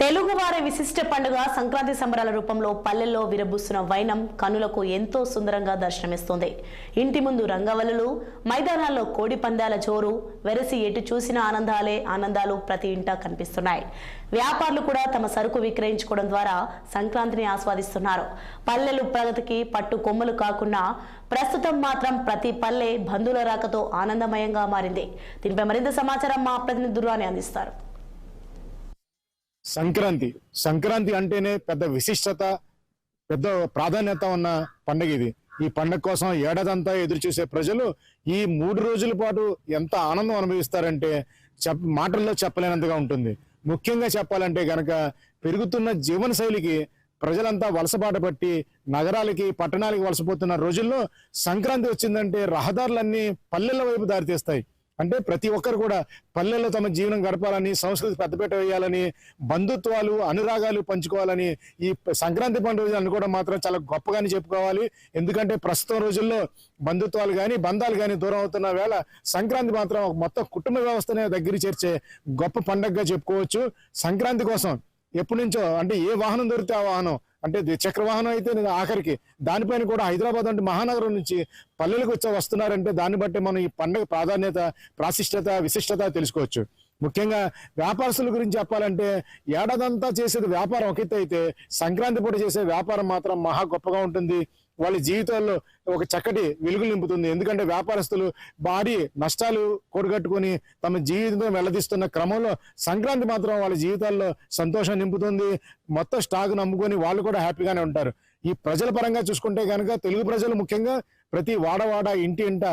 తెలుగువారి విశిష్ట పండుగ సంక్రాంతి సంబరాల రూపంలో పల్లెల్లో విరబూస్తున్న వైనం కనులకు ఎంతో సుందరంగా దర్శనమిస్తుంది. ఇంటి ముందు రంగవల్లులు మైదానాల్లో కోడి పందాల జోరు వెరసి ఎటు చూసిన ఆనందాలే ఆనందాలు ప్రతి ఇంటా కనిపిస్తున్నాయి. వ్యాపారులు కూడా తమ సరుకు విక్రయించుకోవడం ద్వారా సంక్రాంతిని ఆస్వాదిస్తున్నారు. పల్లెలు ప్రగతికి పట్టు కొమ్మలు కాకుండా ప్రస్తుతం మాత్రం ప్రతి పల్లె బంధువుల రాకతో ఆనందమయంగా మారింది. దీనిపై మరింత సమాచారం మా ప్రతినిధి అందిస్తారు. సంక్రాంతి. సంక్రాంతి అంటేనే పెద్ద విశిష్టత పెద్ద ప్రాధాన్యత ఉన్న పండగ ఇది. ఈ పండగ కోసం ఏడాదంతా ఎదురు చూసే ప్రజలు ఈ మూడు రోజుల పాటు ఎంత ఆనందం అనుభవిస్తారంటే చెప్ మాటల్లో చెప్పలేనంతగా ఉంటుంది. ముఖ్యంగా చెప్పాలంటే గనక పెరుగుతున్న జీవన శైలికి ప్రజలంతా వలసబాట పట్టి నగరాలకి పట్టణాలకి వలసపోతున్న రోజుల్లో సంక్రాంతి వచ్చిందంటే రహదారులన్నీ పల్లెల వైపు దారితీస్తాయి. అంటే ప్రతి ఒక్కరు కూడా పల్లెల్లో తమ జీవనం గడపాలని సంస్కృతి పెద్దపీట వేయాలని బంధుత్వాలు అనురాగాలు పంచుకోవాలని ఈ సంక్రాంతి పండుగ అనుకోవడం మాత్రం చాలా గొప్పగానే చెప్పుకోవాలి. ఎందుకంటే ప్రస్తుతం రోజుల్లో బంధుత్వాలు కానీ బంధాలు కానీ దూరం అవుతున్న వేళ సంక్రాంతి మాత్రం మొత్తం కుటుంబ వ్యవస్థనే దగ్గర చేర్చే గొప్ప పండగగా చెప్పుకోవచ్చు. సంక్రాంతి కోసం ఎప్పటి నుంచో అంటే ఏ వాహనం దొరికితే ఆ వాహనం అంటే ద్విచక్ర వాహనం అయితే నేను ఆఖరికి దానిపైన కూడా హైదరాబాద్ అంటే మహానగరం నుంచి పల్లెలకు వచ్చి వస్తున్నారంటే దాన్ని బట్టి మనం ఈ పండుగ ప్రాధాన్యత ప్రాశిష్టత విశిష్టత తెలుసుకోవచ్చు. ముఖ్యంగా వ్యాపారస్తుల గురించి చెప్పాలంటే ఏడాదంతా చేసేది వ్యాపారం. ఒకటి అయితే సంక్రాంతి పూట చేసే వ్యాపారం మాత్రం మహా గొప్పగా ఉంటుంది. వాళ్ళ జీవితాల్లో ఒక చక్కటి వెలుగులు నింపుతుంది. ఎందుకంటే వ్యాపారస్తులు భారీ నష్టాలు కూడగట్టుకొని తమ జీవితం వెల్లదీస్తున్న క్రమంలో సంక్రాంతి మాత్రం వాళ్ళ జీవితాల్లో సంతోషం నింపుతుంది. మొత్తం స్టాక్ నమ్ముకొని వాళ్ళు కూడా హ్యాపీగానే ఉంటారు. ఈ ప్రజల పరంగా చూసుకుంటే కనుక తెలుగు ప్రజలు ముఖ్యంగా ప్రతి వాడవాడ ఇంటి ఇంట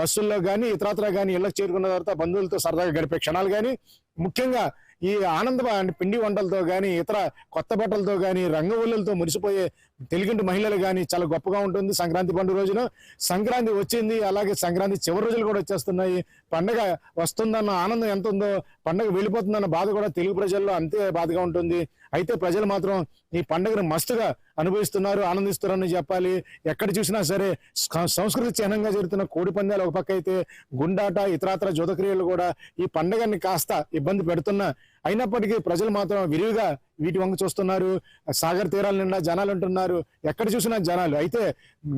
బస్సుల్లో కానీ ఇతరత్ర కానీ ఇళ్ళకి చేరుకున్న తర్వాత బంధువులతో సరదాగా గడిపే క్షణాలు కానీ ముఖ్యంగా ఈ ఆనంద పిండి వంటలతో కానీ ఇతర కొత్త బట్టలతో కానీ రంగవల్లులతో మురిసిపోయే తెలుగుంటి మహిళలు కానీ చాలా గొప్పగా ఉంటుంది సంక్రాంతి పండుగ రోజున. సంక్రాంతి వచ్చింది అలాగే సంక్రాంతి చివరి రోజులు కూడా వచ్చేస్తున్నాయి. పండగ వస్తుందన్న ఆనందం ఎంత ఉందో పండగ వెళ్ళిపోతుందన్న బాధ కూడా తెలుగు ప్రజల్లో అంతే బాధగా ఉంటుంది. అయితే ప్రజలు మాత్రం ఈ పండుగను మస్తుగా అనుభవిస్తున్నారు ఆనందిస్తున్నారని చెప్పాలి. ఎక్కడ చూసినా సరే సంస్కృతి చిహ్నంగా జరుగుతున్న కోడి పందాలు ఒక పక్క అయితే గుండాట ఇతరాతర జోతక్రియలు కూడా ఈ పండుగని కాస్త ఇబ్బంది పెడుతున్నా. అయినప్పటికీ ప్రజలు మాత్రం విరివిగా వీటి వంక చూస్తున్నారు. సాగర్ తీరాల నిండా జనాలు ఉంటున్నారు ఎక్కడ చూసినా జనాలు. అయితే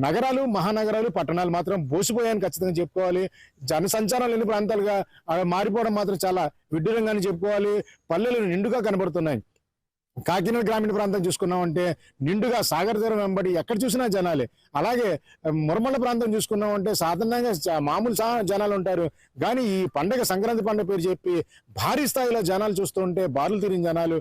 నగరాలు మహానగరాలు పట్టణాలు మాత్రం బోసిపోయాయని ఖచ్చితంగా చెప్పుకోవాలి. జన సంచారం లేని ప్రాంతాలుగా అవి మారిపోవడం మాత్రం చాలా విడ్డూరంగానే చెప్పుకోవాలి. పల్లెలు నిండుగా కనబడుతున్నాయి. కాకినాడ గ్రామీణ ప్రాంతం చూసుకున్నామంటే నిండుగా సాగర్ తీరం వెంబడి ఎక్కడ చూసినా జనాలే. అలాగే ఆ, మురమల్ల ప్రాంతం చూసుకున్నామంటే సాధారణంగా మామూలు జనాలు ఉంటారు. కానీ ఈ పండగ సంక్రాంతి పండుగ పేరు చెప్పి భారీ స్థాయిలో జనాలు చూస్తుంటే బారులు తీరిన జనాలు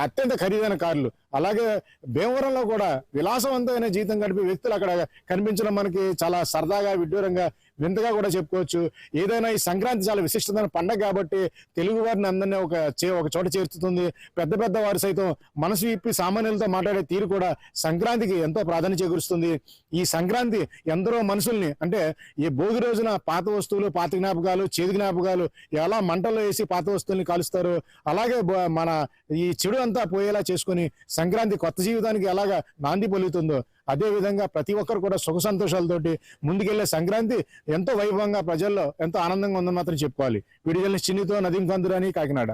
అత్యంత ఖరీదైన కార్లు. అలాగే భీమవరంలో కూడా విలాసవంతమైన జీవితం గడిపే వ్యక్తులు అక్కడ కనిపించడం మనకి చాలా సరదాగా విడ్డూరంగా వింతగా కూడా చెప్పుకోవచ్చు. ఏదైనా ఈ సంక్రాంతి చాలా విశిష్టమైన పండగ కాబట్టి తెలుగు వారిని అందరినీ ఒక చే- ఒక చోట చేర్చుతుంది. పెద్ద పెద్ద వారు సైతం మనసు విప్పి సామాన్యులతో మాట్లాడే తీరు కూడా సంక్రాంతికి ఎంతో ప్రాధాన్యత చేకూరుస్తుంది. ఈ సంక్రాంతి ఎందరో మనుషుల్ని అంటే ఈ భోగి రోజున పాత వస్తువులు పాత జ్ఞాపకాలు చేదు జ్ఞాపకాలు ఎలా మంటల్లో వేసి పాత వస్తువుల్ని కాలుస్తారు. అలాగే మన ఈ చెడు అంతా పోయేలా చేసుకుని సంక్రాంతి కొత్త జీవితానికి ఎలాగా నాంది పలుకుతుందో అదే విధంగా ప్రతి ఒక్కరు కూడా సుఖ సంతోషాలతోటి ముందుకెళ్ళే సంక్రాంతి ఎంతో వైభవంగా ప్రజల్లో ఎంతో ఆనందంగా ఉందని మాత్రం చెప్పుకోవాలి. విడిగల్ని చిన్నితో నదీం కందురాని కాకినాడ.